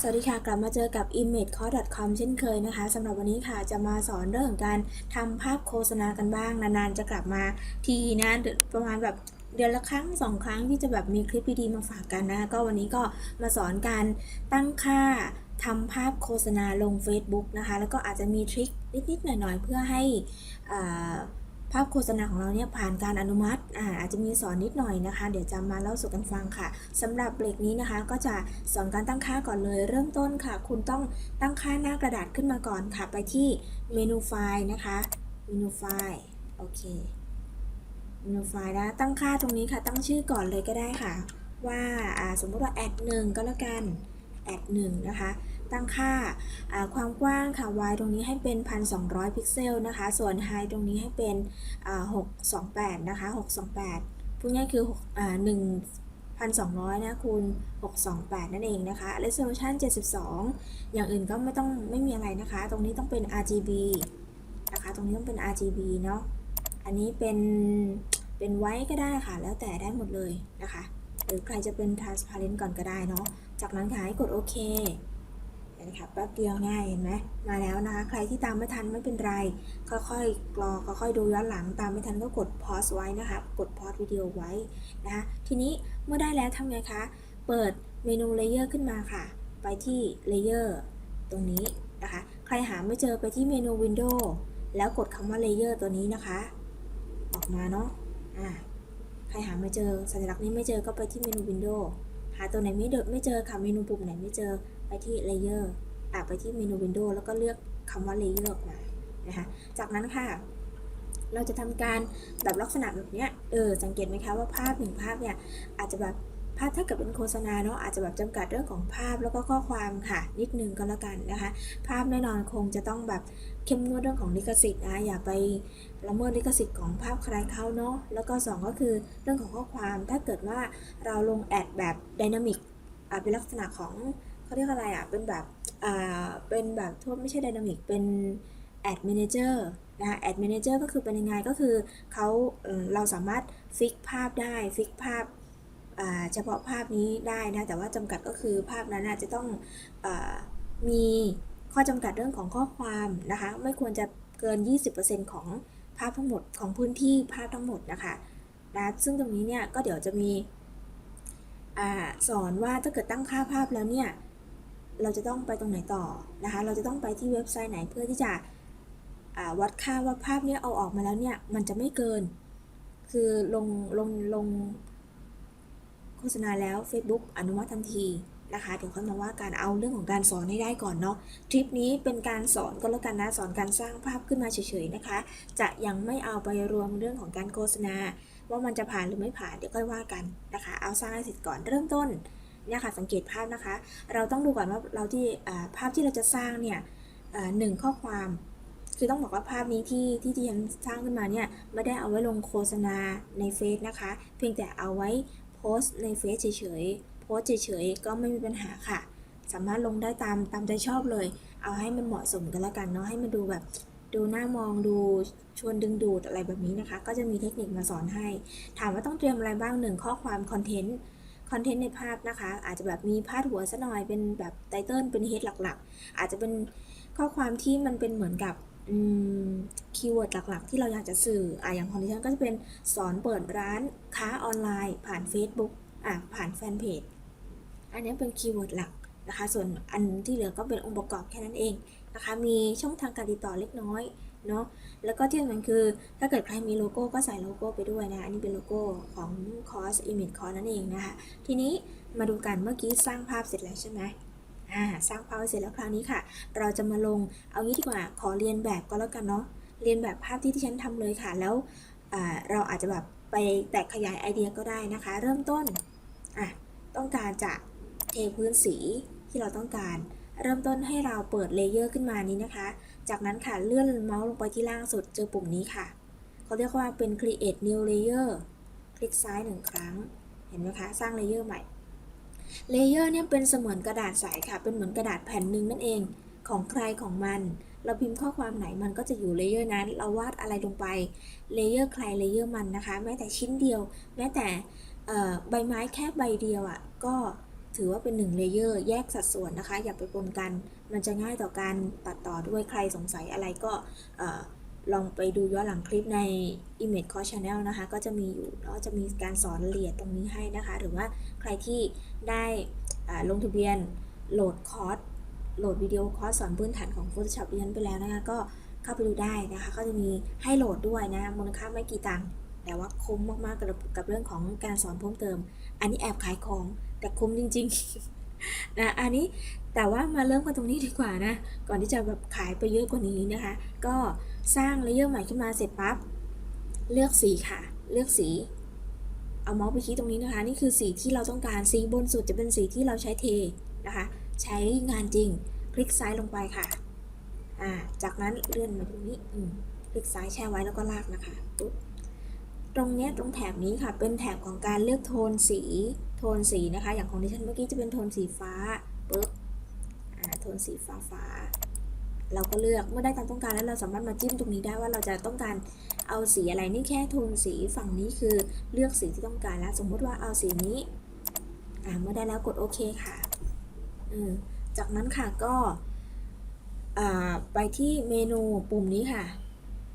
สวัสดีค่ะ กลับมาเจอกับ imagecourse.com เช่นเคยนะคะสำหรับวันนี้ค่ะจะมาสอนเรื่องของการทำภาพโฆษณากันบ้าง นานๆ จะกลับมาทีนะประมาณแบบเดือนละครั้งสองครั้งที่จะแบบมีคลิปดีๆมาฝากกันนะ ก็วันนี้ก็มาสอนการตั้งค่าทำภาพโฆษณาลง Facebook นะคะ แล้วก็อาจจะมีทริคนิดๆหน่อยๆ เพื่อให้อ่า ภาพโฆษณาของเราเนี่ยผ่านการอนุมัติอาอาจจะมีสอนนิดหน่อยนะคะ เดี๋ยวจะมาเล่าสู่กันฟังค่ะสำหรับเบรกนี้นะคะก็จะสอนการตั้งค่าก่อนเลย เริ่มต้นค่ะ คุณต้องตั้งค่าหน้ากระดาษขึ้นมาก่อนค่ะ ไปที่เมนูไฟล์นะคะเมนูไฟล์โอเคเมนูไฟล์นะตั้งค่าตรงนี้ค่ะตั้งชื่อก่อนเลยก็ได้ค่ะ ว่าอ่าสมมติว่าแอดหนึ่งก็แล้วกันแอดหนึ่งนะคะ ตั้งค่าความกว้างค่ะ y ตรงนี้ให้เป็น 1,200 พิกเซลนะคะ ส่วน height ตรงนี้ให้เป็นอ่า628 นะคะ 628 พูดง่ายคือ6อ่า1,200 นะคูณ628 นั่นเองนะคะ resolution 72 อย่างอื่นก็ไม่ต้องไม่มีอะไรนะคะ ตรงนี้ต้องเป็น RGB นะคะ ตรงนี้ต้องเป็น RGB เนาะ อันนี้เป็นเป็นไว้ก็ได้ค่ะ แล้วแต่ได้หมดเลยนะคะ หรือใครจะเป็น transparent ก่อนก็ได้เนาะ จากนั้นค่ะให้กดโอเค นไหมคะแป๊บเดียวง่ายเห็นไหมมาแล้วนะคะ ใครที่ตามไม่ทันไม่เป็นไร ค่อยๆกรอค่อยๆดูย้อนหลังตามไม่ทันก็กดพอสไว้นะคะ กดพอสวิดีโอไว้นะคะทีนี้เมื่อได้แล้วทำไงคะ เปิดเมนูเลเยอร์ขึ้นมาค่ะ ไปที่เลเยอร์ตรงนี้นะคะ ใครหาไม่เจอไปที่เมนูวินโดว์แล้วกดคำว่าเลเยอร์ตัวนี้นะคะ ออกมาเนาะอ่าใครหาไม่เจอสัญลักษณ์นี้ไม่เจอก็ไปที่เมนูวินโดว์หาตัวไหนไม่เดไม่เจอค่ะเมนูปุ่มไหนไม่เจอ ไปที่ Layer อะไปที่เมนู Windows แล้วก็เลือกคำว่า Layer ออกมานะคะจากนั้นค่ะ เราจะทำการแบบลักษณะแบบเนี้ยเออสังเกตไหมคะว่าภาพหนึ่งภาพเนี่ยอาจจะแบบภาพถ้าเกิดเป็นโฆษณาเนาะอาจจะแบบจำกัดเรื่องของภาพแล้วก็ข้อความค่ะ นิดนึงก็แล้วกันนะคะ ภาพแน่นอนคงจะต้องแบบเข้มงวดเรื่องของลิขสิทธิ์นะอย่าไปละเมิดลิขสิทธิ์ของภาพใครเขาเนาะแล้วก็สองก็คือเรื่องของข้อความถ้าเกิดว่าเราลงแอดแบบดินามิกอ่าเป็นลักษณะของ เขาเรียกอะไรอะ เป็นแบบอ่าเป็นแบบโทษไม่ใช่ดินามิกเป็นแอดม a นเจอร์นะคะแอดม a นเจอร์ก็คือเป็นยังไงก็คือเขาเราสามารถฟิกภาพได้ฟิกภาพอ่าเฉพาะภาพนี้ได้นะ แต่ว่าจำกัดก็คือภาพนั้นจะต้องอามีข้อจำกัดเรื่องของข้อความนะคะ ไม่ควรจะเกิน 20%ของภาพทั้งหมดของพื้นที่ภาพทั้งหมดนะคะนะซึ่งตรงนี้เนี่ยก็เดี๋ยวจะมีอสอนว่าถ้าเกิดตั้งค่าภาพแล้วเนี่ย เราจะต้องไปตรงไหนต่อนะคะ เราจะต้องไปที่เว็บไซต์ไหนเพื่อที่จะวัดค่าว่าภาพนี้เอาออกมาแล้วเนี่ยมันจะไม่เกิน คือลงลงลงโฆษณาแล้ว Facebook อนุมัติทันทีนะคะเดี๋ยวค่อยมาว่าการเอาเรื่องของการสอนให้ได้ก่อนเนาะทริปนี้เป็นการสอนก็แล้วกันนะสอนการสร้างภาพขึ้นมาเฉยๆนะคะ จะยังไม่เอาไปรวมเรื่องของการโฆษณา ว่ามันจะผ่านหรือไม่ผ่านเดี๋ยวค่อยว่ากันนะคะ เอาสร้างให้เสร็จก่อนเริ่มต้น เนี่ยค่ะสังเกตภาพนะคะ เราต้องดูก่อนว่าเราที่ภาพที่เราจะสร้างเนี่ยหนึ่งข้อความคือต้องบอกว่าภาพนี้ที่ที่ที่ฉันสร้างขึ้นมาเนี่ยไม่ได้เอาไว้ลงโฆษณาในเฟซนะคะ เพียงแต่เอาไว้โพสต์ในเฟซเฉยๆโพสต์เฉยๆก็ไม่มีปัญหาค่ะ สามารถลงได้ตามตามใจชอบเลย เอาให้มันเหมาะสมกันแล้วกันเนาะให้มันดูแบบดูน่ามองดูชวนดึงดูดอะไรแบบนี้นะคะ ก็จะมีเทคนิคมาสอนให้ ถามว่าต้องเตรียมอะไรบ้างหนึ่งข้อความคอนเทนต์ คอนเทนต์ในภาพนะคะ อาจจะแบบมีพาดหัวซะหน่อยเป็นแบบไตเติลเป็นเฮดหลักๆ อาจจะเป็นข้อความที่มันเป็นเหมือนกับคีย์เวิร์ดหลักๆ ที่เราอยากจะสื่ออะอย่างของดิฉันก็จะเป็นสอนเปิดร้านค้าออนไลน์ ผ่าน Facebook อะผ่านแฟนเพจอันนี้เป็นคีย์เวิร์ดหลักนะคะ ส่วนอันที่เหลือก็เป็นองค์ประกอบแค่นั้นเองนะคะ มีช่องทางการติดต่อเล็กน้อย เนาะแล้วก็ที่สำคัญคือถ้าเกิดใครมีโลโก้ก็ใส่โลโก้ไปด้วยนะ อันนี้เป็นโลโก้ของคอร์ส Image Course นั่นเองนะคะ ทีนี้มาดูกันเมื่อกี้สร้างภาพเสร็จแล้วใช่ไหมอ่าสร้างภาพเสร็จแล้วคราวนี้ค่ะ เราจะมาลงเอางี้ดีกว่าขอเรียนแบบก็แล้วกันเนาะเรียนแบบภาพที่ที่ฉันทำเลยค่ะ แล้วเราอาจจะแบบไปแตกขยายไอเดียก็ได้นะคะ เริ่มต้นอะต้องการจะเทพื้นสีที่เราต้องการ เริ่มต้นให้เราเปิดเลเยอร์ขึ้นมานี้นะคะ จากนั้นค่ะเลื่อนเมาส์ลงไปที่ล่างสุดเจอปุ่มนี้ค่ะ เขาเรียกว่าเป็น create new layer คลิกซ้ายหนึ่งครั้ง เห็นไหมคะ สร้างเลเยอร์ใหม่ เลเยอร์เนี่ยเป็นเสมือนกระดาษใสค่ะ เป็นเหมือนกระดาษแผ่นหนึ่งนั่นเอง ของใครของมัน เราพิมพ์ข้อความไหนมันก็จะอยู่เลเยอร์นั้น เราวาดอะไรลงไป เลเยอร์ใครเลเยอร์มันนะคะ แม้แต่ชิ้นเดียว แม้แต่ใบไม้แค่ใบเดียวอะ่ะ ก็ ถือว่าเป็น1เลเยอร์แยกสัดส่วนนะคะ อย่าไปปนกัน มันจะง่ายต่อการตัดต่อด้วยใครสงสัยอะไรก็ลองไปดูย้อนหลังคลิปใน Image Course Channel นะคะ ก็จะมีอยู่เนาะจะมีการสอนละเอียดตรงนี้ให้นะคะ หรือว่าใครที่ได้ลงทะเบียนโหลดคอร์สโหลดวิดีโอคอร์สสอนพื้นฐานของ Photoshop ดิฉันไปแล้วนะคะ ก็เข้าไปดูได้นะคะ ก็จะมีให้โหลดด้วยนะมูลค่าไม่กี่ตังค์แต่ว่าคุ้มมากๆกับกับเรื่องของการสอนเพิ่มเติม อันนี้แอบขายของ แต่คุ้มจริงๆนะอันนี้แต่ว่ามาเริ่มกันตรงนี้ดีกว่านะ ก่อนที่จะแบบขายไปเยอะกว่านี้นะคะ ก็สร้างเลเยอร์ใหม่ขึ้นมาเสร็จปั๊บ เลือกสีค่ะ เลือกสี เอาเมาส์ไปชี้ตรงนี้นะคะ นี่คือสีที่เราต้องการ สีบนสุดจะเป็นสีที่เราใช้เทนะคะ ใช้งานจริง คลิกซ้ายลงไปค่ะ อ่า จากนั้นเลื่อนมาตรงนี้ อืม คลิกซ้ายแช่ไว้แล้วก็ลากนะคะปุ๊บตรงเนี้ยตรงแถบนี้ค่ะ เป็นแถบของการเลือกโทนสี โทนสีนะคะ อย่างของดิฉันเมื่อกี้จะเป็นโทนสีฟ้าปุ๊บโทนสีฟ้าฟ้า เราก็เลือกเมื่อได้ตามต้องการแล้วเราสามารถมาจิ้มตรงนี้ได้ว่าเราจะต้องการเอาสีอะไรนี่แค่โทนสีฝั่งนี้คือเลือกสีที่ต้องการแล้ว สมมติว่าเอาสีนี้เมื่อได้แล้วกดโอเคค่ะจากนั้นค่ะก็ไปที่เมนูปุ่มนี้ค่ะ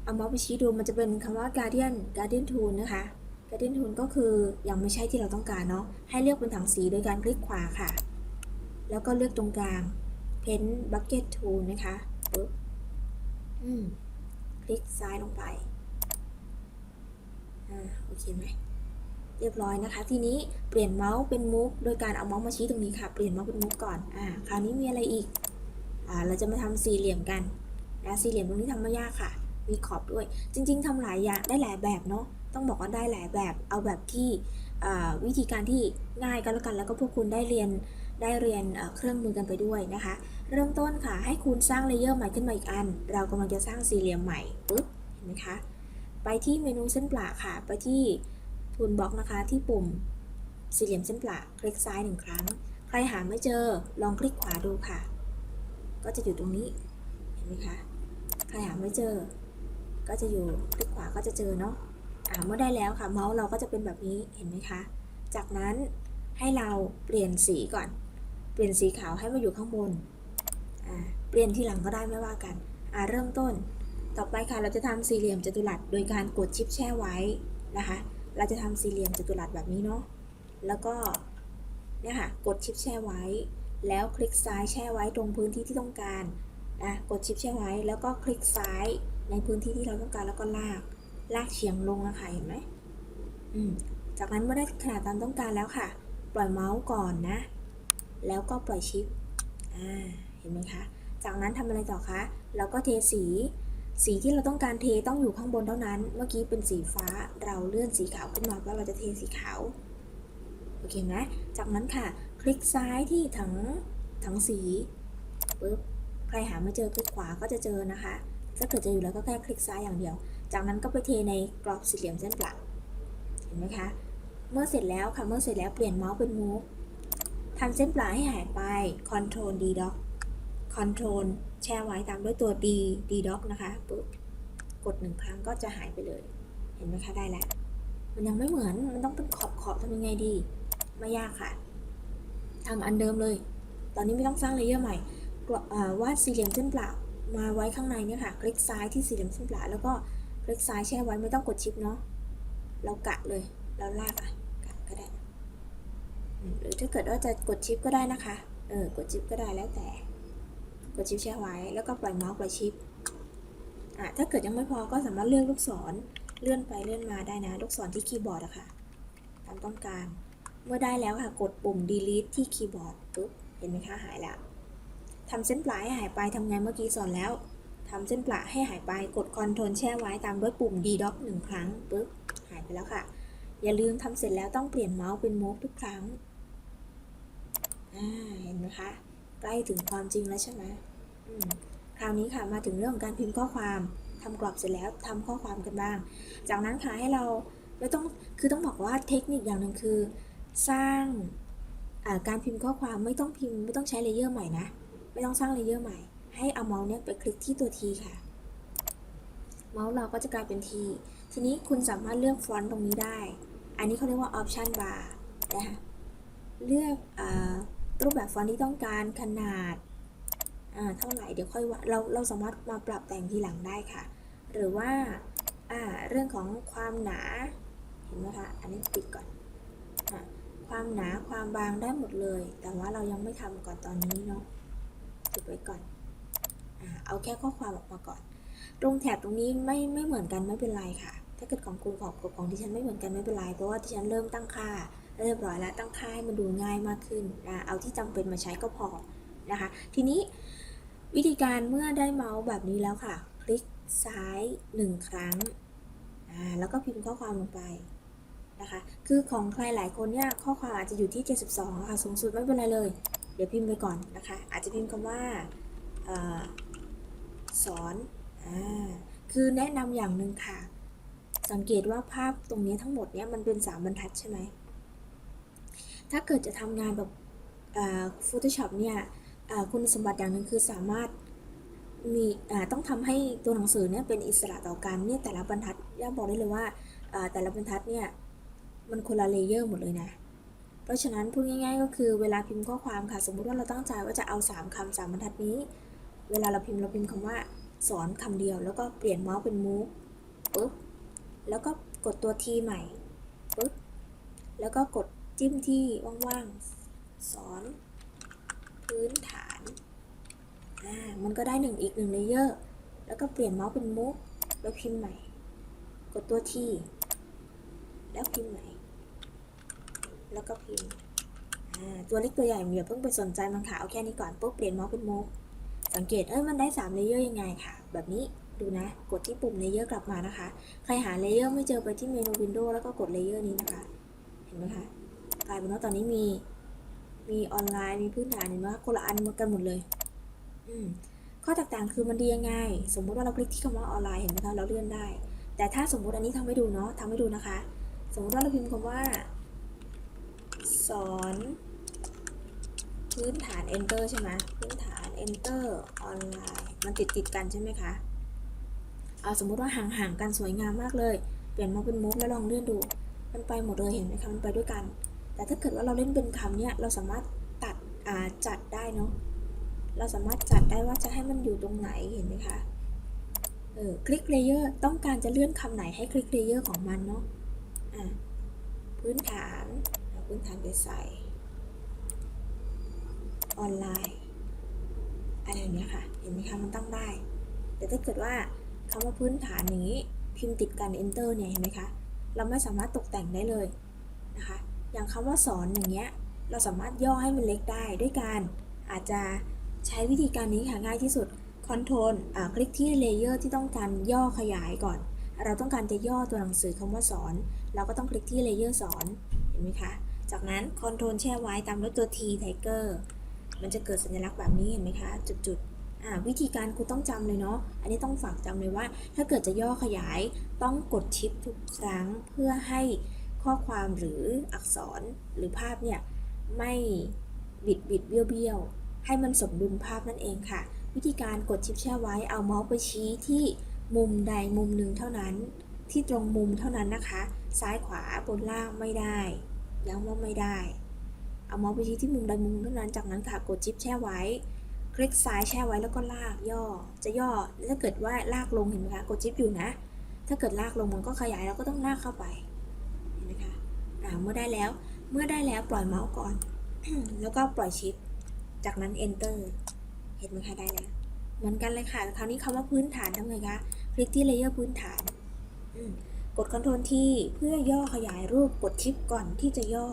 เอาเมาส์ไปชี้ดูมันจะเป็นคำว่า Guardian Guardian Tool นะคะ Guardian Tool ก็คือยังไม่ใช่ที่เราต้องการเนาะให้เลือกเป็นถังสีโดยการคลิกขวาค่ะ แล้วก็เลือกตรงกลาง Pen Bucket Tool นะคะปึ๊บอืมคลิกซ้ายลงไปอ่าโอเคไหมเรียบร้อยนะคะ ทีนี้เปลี่ยนเมาส์เป็นมุกโดยการเอาเมาส์มาชี้ตรงนี้ค่ะ เปลี่ยนเมาส์เป็นมุกก่อนอ่าคราวนี้มีอะไรอีกอ่าเราจะมาทำสี่เหลี่ยมกันนะสี่เหลี่ยมตรงนี้ทำไม่ยากค่ะ มีขอบด้วย จริง ๆทำหลายอย่างได้หลายแบบเนาะ ต้องบอกว่าได้หลายแบบ เอาแบบที่วิธีการที่ง่ายก็แล้วกัน แล้วก็พวกคุณได้เรียนได้เรียนเครื่องมือกันไปด้วยนะคะ เริ่มต้นค่ะ ให้คุณสร้างเลเยอร์ใหม่ขึ้นมาอีกอัน เรากำลังจะสร้างสี่เหลี่ยมใหม่ปุ๊บเห็นไหมคะ ไปที่เมนูเส้นปลาค่ะ ไปที่ทูลบ็อกนะคะที่ปุ่มสี่เหลี่ยมเส้นปลาคลิกซ้ายหนึ่งครั้ง ใครหาไม่เจอลองคลิกขวาดูค่ะ ก็จะอยู่ตรงนี้ เห็นไหมคะ ใครหาไม่เจอ ก็จะอยู่คลิกขวาก็จะเจอเนาะ อ่าเมื่อได้แล้วค่ะ เมาส์เราก็จะเป็นแบบนี้เห็นไหมคะ จากนั้นให้เราเปลี่ยนสีก่อน เปลี่ยนสีขาวให้มาอยู่ข้างบนอ่าเปลี่ยนทีหลังก็ได้ไม่ว่ากันอ่าเริ่มต้น ต่อไปค่ะเราจะทำสี่เหลี่ยมจัตุรัสโดยการกดชิปแช่ไว้นะคะ เราจะทำสี่เหลี่ยมจัตุรัสแบบนี้เนาะแล้วก็เนี่ยค่ะกดชิปแช่ไว้ แล้วคลิกซ้ายแช่ไว้ตรงพื้นที่ที่ต้องการนะกดชิปแช่ไว้ แล้วก็คลิกซ้ายในพื้นที่ที่เราต้องการแล้วก็ลาก ลากเฉียงลงนะคะเห็นไหมอืมจากนั้นเมื่อได้ขนาดตามต้องการแล้วค่ะ ปล่อยเมาส์ก่อนนะ แล้วก็ปล่อยชิปอ่าเห็นไหมคะ จากนั้นทำอะไรต่อคะ เราก็เทสี สีที่เราต้องการเทต้องอยู่ข้างบนเท่านั้น เมื่อกี้เป็นสีฟ้า เราเลื่อนสีขาวขึ้นมาเพราะเราจะเทสีขาว โอเคไหมจากนั้นค่ะ คลิกซ้ายที่ถังถังสีปึ๊บ ใครหาไม่เจอคลิกขวาก็จะเจอนะคะ ถ้าเกิดเจออยู่แล้วก็แค่คลิกซ้ายอย่างเดียว จากนั้นก็ไปเทในกรอบสี่เหลี่ยมเส้นปลักเห็นไหมคะ เมื่อเสร็จแล้วค่ะเมื่อเสร็จแล้วเปลี่ยนเมาส์เป็นมูฟทำเส้นปลาให้หายไป Ctrl D Dock Ctrl แช่ไว้ตามด้วยตัว D D doc นะคะปุ๊บกดหนึ่งครั้งก็จะหายไปเลย เห็นไหมคะได้แล้ว มันยังไม่เหมือนมันต้องเป็นขอบขอบทำยังไงดี ไม่ยากค่ะทำอันเดิมเลย ตอนนี้ไม่ต้องสร้างเลเยอร์ใหม่วาดสี่เหลี่ยมเส้นเปล่ามาไว้ข้างในเนี่ยค่ะ คลิกซ้ายที่สี่เหลี่ยมเส้นเปล่าแล้วก็ คลิกซ้ายแช่ไว้ไม่ต้องกดชิปเนาะเรากะเลยเราลากอะกะก็ได้ หรือถ้าเกิดว่าจะกดชิปก็ได้นะคะเออกดชิปก็ได้แล้วแต่ กดชิปแช่ไว้ แล้วก็ปล่อยเมาส์ปล่อยชิปอะถ้าเกิดยังไม่พอก็สามารถเลือกลูกศรเลื่อนไปเลื่อนมาได้นะ ลูกศรที่คีย์บอร์ดอะค่ะตามต้องการเมื่อได้แล้วค่ะกดปุ่ม delete ที่คีย์บอร์ดปุ๊บเห็นไหมคะหายแล้วทำเส้นปลายหายไปทำไงเมื่อกี้สอนแล้ว ทำเส้นปลาให้หายไปกด Ctrl แช่ไว้ตามด้วยปุ่ม D Dock หนึ่งครั้งปุ๊บหายไปแล้วค่ะ อย่าลืมทำเสร็จแล้วต้องเปลี่ยนเมาส์เป็น Move ทุกครั้งเห็นไหมคะ ใกล้ถึงความจริงแล้วใช่ไหมมคราวนี้ค่ะมาถึงเรื่องของการพิมพ์ข้อความทำกรอบเสร็จแล้วทำข้อความกันบ้าง จากนั้นค่ะให้เราไม่ต้องคือต้องบอกว่าเทคนิคอย่างหนึ่งคือ สร้างการพิมพ์ข้อความไม่ต้องพิมพ์ไม่ต้องใช้เลเยอร์ใหม่นะ ไม่ต้องสร้างเลเยอร์ใหม่ ให้เอาเมาส์เนี่ยไปคลิกที่ตัวทีค่ะ เมาส์เราก็จะกลายเป็นทีทีนี้คุณสามารถเลือกฟอนต์ตรงนี้ได้ อันนี้เขาเรียกว่า option bar นะคะเลือกอรูปแบบฟอนต์ที่ต้องการขนาดอ่าเท่าไหร่เดี๋ยวค่อยว่าเราเราสามารถมาปรับแต่งทีหลังได้ค่ะ หรือว่าอ่าเรื่องของความหนาเห็นไหมคะอันนี้ปิดก่อนอความหนาความบางได้หมดเลย แต่ว่าเรายังไม่ทำก่อนตอนนี้เนาะปิดไว้ก่อน เอาแค่ข้อความออกมาก่อน ตรงแถบตรงนี้ไม่ไม่เหมือนกันไม่เป็นไรค่ะ ถ้าเกิดของคุณของของดิฉันไม่เหมือนกันไม่เป็นไร เพราะว่าดิฉันเริ่มตั้งค่าเรียบร้อยแล้วตั้งค่าให้มันดูง่ายมากขึ้นนะเอาที่จำเป็นมาใช้ก็พอนะคะ ทีนี้วิธีการเมื่อได้เมาส์แบบนี้แล้วค่ะ คลิกซ้าย 1 ครั้งแล้วก็พิมพ์ข้อความลงไปนะคะ คือของใครหลายคนเนี่ยข้อความอาจจะอยู่ที่ 72นะคะสูงสุดไม่เป็นไรเลย เดี๋ยวพิมพ์ไปก่อนนะคะ อาจจะพิมพ์คำว่า สอนอ่าคือแนะนำอย่างหนึ่งค่ะ สังเกตว่าภาพตรงนี้ทั้งหมดเนี่ยมันเป็นสามบรรทัดใช่ไหม ถ้าเกิดจะทำงานแบบอ่า Photoshop เนี่ยคุณสมบัติอย่างหนึ่งคือสามารถมีต้องทำให้ตัวหนังสือเนี่ยเป็นอิสระต่อกันเนี่ยแต่ละบรรทัดย่าบอกได้เลยว่าแต่ละบรรทัดเนี่ยมันคนละเลเยอร์หมดเลยนะ เพราะฉะนั้นพูดง่าย ๆ ก็คือเวลาพิมพ์ข้อความค่ะ สมมุติว่าเราตั้งใจว่าจะเอา 3คำสามบรรทัดนี้ เวลาเราพิมพ์เราพิมพ์คำว่าสอนคำเดียว แล้วก็เปลี่ยนเมาส์เป็นมูฟปุ๊บแล้วก็กดตัวทีใหม่ปุ๊บแล้วก็กดจิ้มที่ว่างๆ สอนพื้นฐานอ่ามันก็ได้หนึ่งอีกหนึ่งเลเยอร์แล้วก็เปลี่ยนเมาส์เป็นมูฟแล้วพิมพ์ใหม่ กดตัวทีแล้วพิมพ์ใหม่ แล้วก็พิมพ์อ่าตัวเล็กตัวใหญ่อย่าเพิ่งไปสนใจมันค่ะเอาแค่นี้ก่อนปุ๊บเปลี่ยนเมาส์เป็นมูฟ สังเกตเอ้ยมันได้3เลเยอร์ยังไงค่ะ แบบนี้ดูนะ กดที่ปุ่มเลเยอร์กลับมานะคะ ใครหาเลเยอร์ไม่เจอไปที่เมนูวินโดว์แล้วก็กดเลเยอร์นี้นะคะ เห็นไหมคะ กลายเป็นว่าตอนนี้มี มีออนไลน์ มีพื้นฐานเห็นไหมคนละอันมือนกันหมดเลย อืมข้อแตกต่างคือมันดียังไง สมมุติว่าเราคลิกที่คำว่าออนไลน์เห็นไหมคะ เราเลื่อนได้ แต่ถ้าสมมุติอันนี้ทำให้ดูเนาะทำให้ดูนะคะ สมมุติว่าเราพิมพ์คำว่า สอน พื้นฐาน enter ใช่ไหมพื้นฐาน enter ออนไลน์มันติดติดกันใช่ไหมคะเอาสมมุติว่าห่างๆกันสวยงามมากเลย เปลี่ยนมาเป็นมูฟแล้วลองเลื่อนดู มันไปหมดเลยเห็นไหมคะมันไปด้วยกัน แต่ถ้าเกิดว่าเราเล่นเป็นคำเนี่ยเราสามารถตัดจัดได้เนาะเราสามารถจัดได้ว่าจะให้มันอยู่ตรงไหนเห็นไหมคะเออคลิกเลเยอร์ต้องการจะเลื่อนคำไหนให้คลิกเลเยอร์ของมันเนาะอ่าพื้นฐานพื้นฐานไปใส่ออนไลน์ อะไรอย่างเงี้ยค่ะ เห็นไหมคะ มันตั้งได้ แต่ถ้าเกิดว่าคำว่าพื้นฐานอย่างนี้ พิมพ์ติดกัน enter เนี่ย เห็นไหมคะ เราไม่สามารถตกแต่งได้เลยนะคะ อย่างคำว่าสอนอย่างเงี้ย เราสามารถย่อให้มันเล็กได้ด้วยการอาจจะใช้วิธีการนี้ค่ะ ง่ายที่สุด Ctrl อ่า คลิกที่เลเยอร์ที่ต้องการย่อขยายก่อน เราต้องการจะย่อตัวหนังสือคำว่าสอน เราก็ต้องคลิกที่เลเยอร์สอน เห็นไหมคะ จากนั้น Ctrl แช่ไว้ตามด้วยตัว T Tiger มันจะเกิดสัญลักษณ์แบบนี้เห็นไหมคะ จุดๆวิธีการคุณต้องจำเลยเนาะ อันนี้ต้องฝากจำเลยว่า ถ้าเกิดจะย่อขยายต้องกดชิปทุกครั้งเพื่อให้ข้อความหรืออักษรหรือภาพเนี่ยไม่บิดบิดเบี้ยวเบี้ยวให้มันสมดุลภาพนั่นเองค่ะ วิธีการกดชิปแช่ไว้เอาเมาส์ไปชี้ที่มุมใดมุมหนึ่งเท่านั้น ที่ตรงมุมเท่านั้นนะคะ ซ้ายขวาบนล่างไม่ได้ย้ำว่าไม่ได้ เอาเมาส์ไปชี้ที่มุมใดมุมเท่านั้น จากนั้นค่ะกดชิปแช่ไว้ คลิกซ้ายแช่ไว้แล้วก็ลากย่อ จะย่อ ถ้าเกิดว่าลากลงเห็นไหมคะ กดชิปอยู่นะ ถ้าเกิดลากลงมันก็ขยายเราก็ต้องลากเข้าไป เห็นไหมคะอ่าเมื่อได้แล้ว เมื่อได้แล้วปล่อยเมาส์ก่อน แล้วก็ปล่อยชิป จากนั้น enter เห็นไหมคะได้แล้ว เหมือนกันเลยค่ะ คราวนี้คำว่าพื้นฐานทำไงคะ คลิกที่เลเยอร์พื้นฐานอืมกด Ctrl ที่เพื่อย่อขยายรูป กดชิปก่อนที่จะย่อ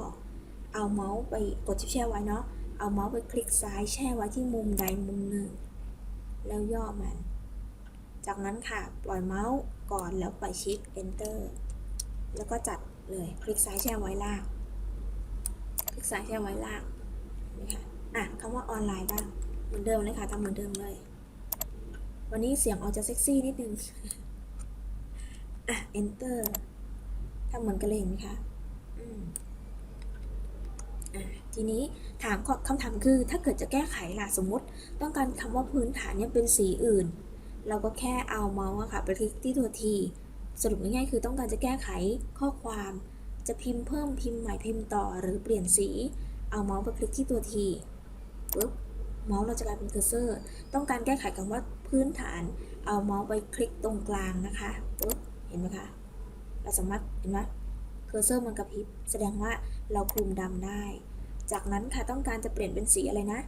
เอาเมาส์ไปกดชิปแช่ไว้เนาะ เอาเมาส์ไปคลิกซ้ายแช่ไว้ที่มุมใดมุมหนึ่ง แล้วย่อมัน จากนั้นค่ะปล่อยเมาส์ก่อนแล้วปล่อยชิป enter แล้วก็จัดเลยคลิกซ้ายแช่ไว้ลาก คลิกซ้ายแช่ไว้ลากนี่ค่ะ อะคำว่าออนไลน์บ้าง เหมือนเดิมเลยค่ะทำเหมือนเดิมเลย วันนี้เสียงออกจะเซ็กซี่นิดนึง อะ enter ทำเหมือนกันเลยเห็นไหมคะ อืมอะ ทีนี้ถามคำถามคือถ้าเกิดจะแก้ไขล่ะสมมติ ต้องการคำว่าพื้นฐานเนี่ยเป็นสีอื่น เราก็แค่เอาเมาส์อะค่ะไปคลิกที่ตัวทีสรุปง่ายๆคือต้องการจะแก้ไขข้อความ จะพิมพ์เพิ่มพิมพ์ใหม่พิมพ์ต่อ หรือเปลี่ยนสี เอาเมาส์ไปคลิกที่ตัว T ปุ๊บเมาส์เราจะกลายเป็นเคอร์เซอร์ ต้องการแก้ไขคำว่าพื้นฐาน เอาเมาส์ไปคลิกตรงกลางนะคะปุ๊บเห็นไหมคะเราสามารถเห็นไหม เคอร์เซอร์มันกระพริบแสดงว่าเราคลุมดำได้ จากนั้นค่ะต้องการจะเปลี่ยนเป็นสีอะไรนะ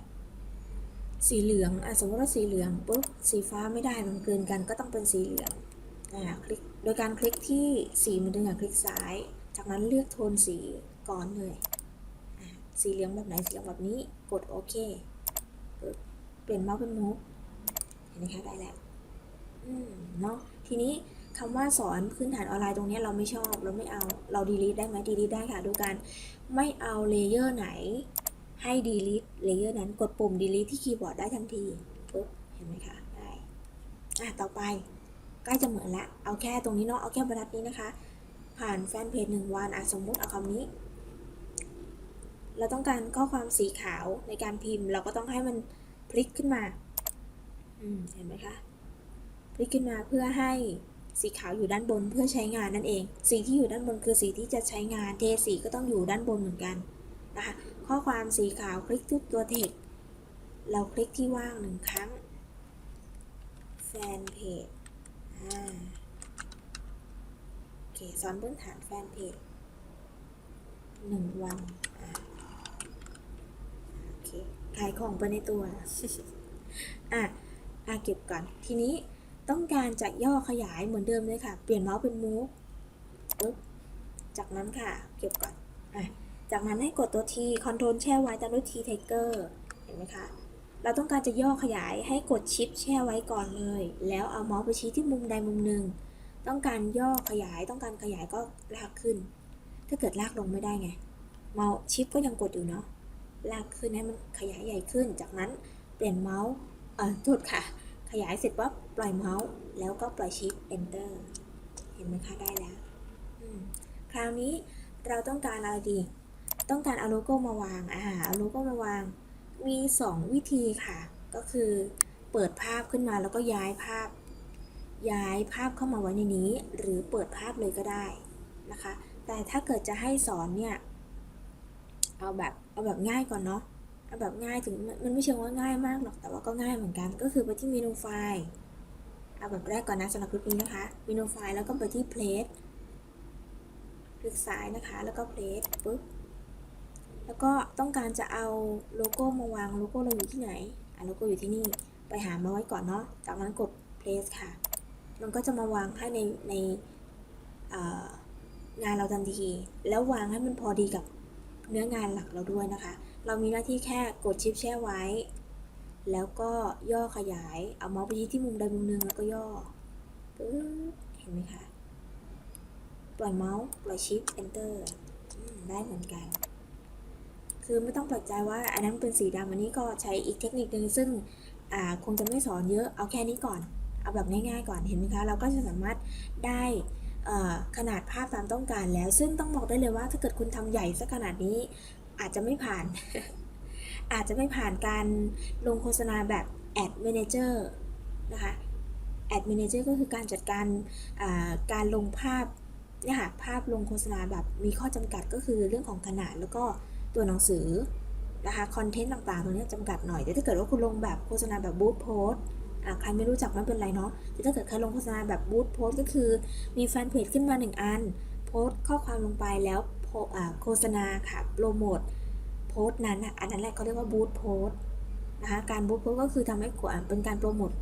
สีเหลืองอะสมมติว่าสีเหลืองปุ๊บสีฟ้าไม่ได้มันเกินกันก็ต้องเป็นสีเหลืองอ่าคลิกโดยการคลิกที่สีมือนเดิมค่ะคลิกซ้าย จากนั้นเลือกโทนสีก่อนเลยสีเหลืองแบบไหนสีเหลืองแบบนี้กดโอเคปเปลี่ยนเมาส์เป็นมูฟเห็นไหมคะได้แล้วอืมเนาะทีนี้ คำว่าสอนพื้นฐานออนไลน์ตรงนี้เราไม่ชอบเราไม่เอาเรา delete ได้ไหม delete ได้ค่ะดูการไม่เอาเลเยอร์ไหน ให้ delete เลเยอร์นั้นกดปุ่ม delete ที่คีย์บอร์ดได้ทันทีปึ๊บเห็นไหมคะได้อะต่อไปใกล้จะเหมือนละเอาแค่ตรงนี้เนาะเอาแค่บรรทัดนี้นะคะ ผ่านแฟนเพจหนึ่งวันอะสมมุติเอาคำนี้ เราต้องการข้อความสีขาวในการพิมพ์ เราก็ต้องให้มันพลิกขึ้นมา อืมเห็นไหมคะ พลิกขึ้นมาเพื่อให้ สีขาวอยู่ด้านบนเพื่อใช้งานนั่นเอง สีที่อยู่ด้านบนคือสีที่จะใช้งาน เทสีก็ต้องอยู่ด้านบนเหมือนกันนะคะข้อความสีขาวคลิกที่ตัวเทคเราคลิกที่ว่างหนึ่งครั้งแฟนเพจอ่าโอเคสอนพื้นฐานแฟนเพจหนึ่งวันอ่าโอเคขายของไปในตัว อะ อะเก็บก่อนทีนี้ ต้องการจะย่อขยายเหมือนเดิมเลยค่ะ เปลี่ยนเมาส์เป็น move ปึ๊บจากนั้นค่ะ เก็บก่อนอจากนั้นให้กดตัว T Control แช่ไว้ตามด้วย T Tiger เห็นไหมคะ เราต้องการจะย่อขยายให้กดชิปแช่ไว้ก่อนเลย แล้วเอาเมาส์ไปชี้ที่มุมใดมุมหนึ่ง ต้องการย่อขยาย ต้องการขยายก็ลากขึ้น ถ้าเกิดลากลงไม่ได้ไง เมาส์ชิปก็ยังกดอยู่เนาะ ลากขึ้นให้มันขยายใหญ่ขึ้น จากนั้นเปลี่ยนเมาส์ เอ่อโทษค่ะ ขยายเสร็จปั๊บปล่อยเมาส์ แล้วก็ปล่อยชิป enter เห็นไหมคะได้แล้ว คราวนี้เราต้องการอะไรดี ต้องการเอาโลโก้มาวาง อ่า เอาโลโก้มาวาง มี 2 วิธีค่ะ ก็คือเปิดภาพขึ้นมาแล้วก็ย้ายภาพ ย้ายภาพเข้ามาไว้ในนี้ หรือเปิดภาพเลยก็ได้นะคะ แต่ถ้าเกิดจะให้สอนเนี่ย เอาแบบ เอาแบบง่ายก่อนเนาะ แบบง่ายถึงมันไม่เชิงว่าง่ายมากหรอกแต่ว่าก็ง่ายเหมือนกัน ก็คือไปที่เมนูไฟล์เอาแบบแรกก่อนนะสำหรับคลิปนี้นะคะเมนูไฟล์แล้วก็ไปที่ place คลิกซ้ายนะคะแล้วก็ place ปุ๊บแล้วก็ต้องการจะเอาโลโก้มาวางโลโก้เราอยู่ที่ไหนอะโลโก้อยู่ที่นี่ไปหามาไว้ก่อนเนาะจากนั้นกด place ค่ะ มันก็จะมาวางให้ในในงานเราทันที แล้ววางให้มันพอดีกับเนื้องานหลักเราด้วยนะคะ เรามีหน้าที่แค่กดชิปแช่ไว้ แล้วก็ย่อขยาย เอาเมาส์ไปที่ที่มุมใดมุมหนึ่งแล้วก็ย่อปึ๊บเห็นไหมคะ ปล่อยเมาส์ปล่อยชิป enter อืมได้เหมือนกัน คือไม่ต้องแปลกใจว่าอันนั้นเป็นสีดำอันนี้ก็ใช้อีกเทคนิคหนึ่งซึ่งคงจะไม่สอนเยอะเอาแค่นี้ก่อน เอาแบบง่ายๆก่อนเห็นไหมคะ เราก็จะสามารถได้ขนาดภาพตามต้องการแล้ว ซึ่งต้องบอกได้เลยว่าถ้าเกิดคุณทำใหญ่สักขนาดนี้ อาจจะไม่ผ่าน อาจจะไม่ผ่านการลงโฆษณาแบบ Ad Manager นะคะ Ad Manager ก็คือการจัดการการลงภาพเนี่ยค่ะภาพลงโฆษณาแบบมีข้อจำกัดก็คือเรื่องของขนาดแล้วก็ตัวหนังสือนะคะคอนเทนต์ต่างๆ ตรงนี้จำกัดหน่อย แต่ถ้าเกิดว่าคุณลงแบบโฆษณาแบบบูธโพสอะใครไม่รู้จักไม่เป็นไรเนาะแต่ถ้าเกิดใครลงโฆษณาแบบบูธโพสก็คือมีแฟนเพจขึ้นมาหนึ่งอัน โพสข้อความลงไปแล้ว โฆษณาค่ะโปรโมทโพสต์นั้นอันนั้นแหละเขาเรียกว่าบูธโพสต์นะคะการบูธโพสต์ก็คือทำให้กว่าเป็นการโปรโมท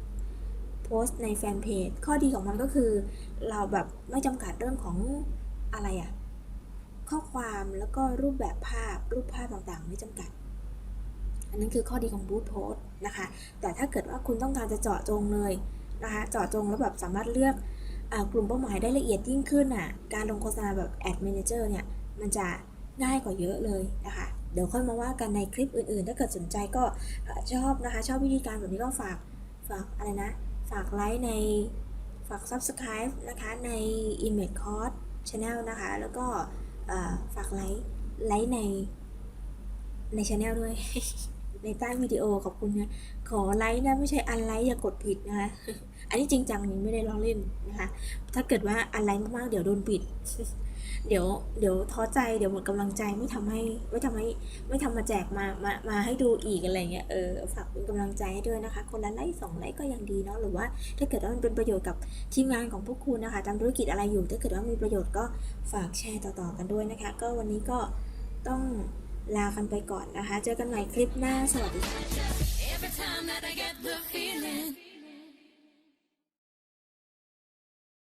โพสต์ในแฟนเพจข้อดีของมันก็คือ เราแบบไม่จำกัดเรื่องของอะไรอะข้อความแล้วก็รูปแบบภาพรูปภาพต่างๆ ไม่จำกัด อันนั้นคือข้อดีของบูธโพสต์นะคะ แต่ถ้าเกิดว่าคุณต้องการจะเจาะจงเลยนะคะเจาะจงแล้วแบบสามารถเลือกอกลุ่มเป้าหมายได้ละเอียดยิ่งขึ้นอะ การลงโฆษณาแบบ Ad Manager เนี่ย มันจะง่ายกว่าเยอะเลยนะคะเดี๋ยวค่อยมาว่ากันในคลิปอื่นๆ ถ้าเกิดสนใจก็ชอบนะคะ ชอบวิธีการแบบนี้ก็ฝากฝากอะไรนะ ฝากไลค์ในฝาก Subscribe นะคะใน Image Course Channel นะคะ แล้วก็ฝากไลค์ไลค์ในใน Channel ด้วย ในใต้วิดีโอขอบคุณนะขอไลค์นะไม่ใช่อันไลค์อย่ากดผิดนะคะ อันนี้จริงจังยังไม่ได้ล้อเล่นนะคะ ถ้าเกิดว่าอันไลค์มากๆ เดี๋ยวโดนปิด เดี๋ยวเดี๋ยวท้อใจเดี๋ยวหมดกำลังใจไม่ทำให้ไม่ทำให้ไม่ทำมาแจกมามามาให้ดูอีกอะไรเงี้ยเออฝากเป็นกำลังใจให้ด้วยนะคะ คนละไลค์สองไลค์ก็ยังดีเนาะหรือว่าถ้าเกิดว่ามันเป็นประโยชน์กับทีมงานของพวกคุณนะคะทำธุรกิจอะไรอยู่ ถ้าเกิดว่ามีประโยชน์ก็ฝากแชร์ต่อๆกันด้วยนะคะ ก็วันนี้ก็ต้องลากันไปก่อนนะคะ เจอกันใหม่คลิปหน้าสวัสดีค่ะ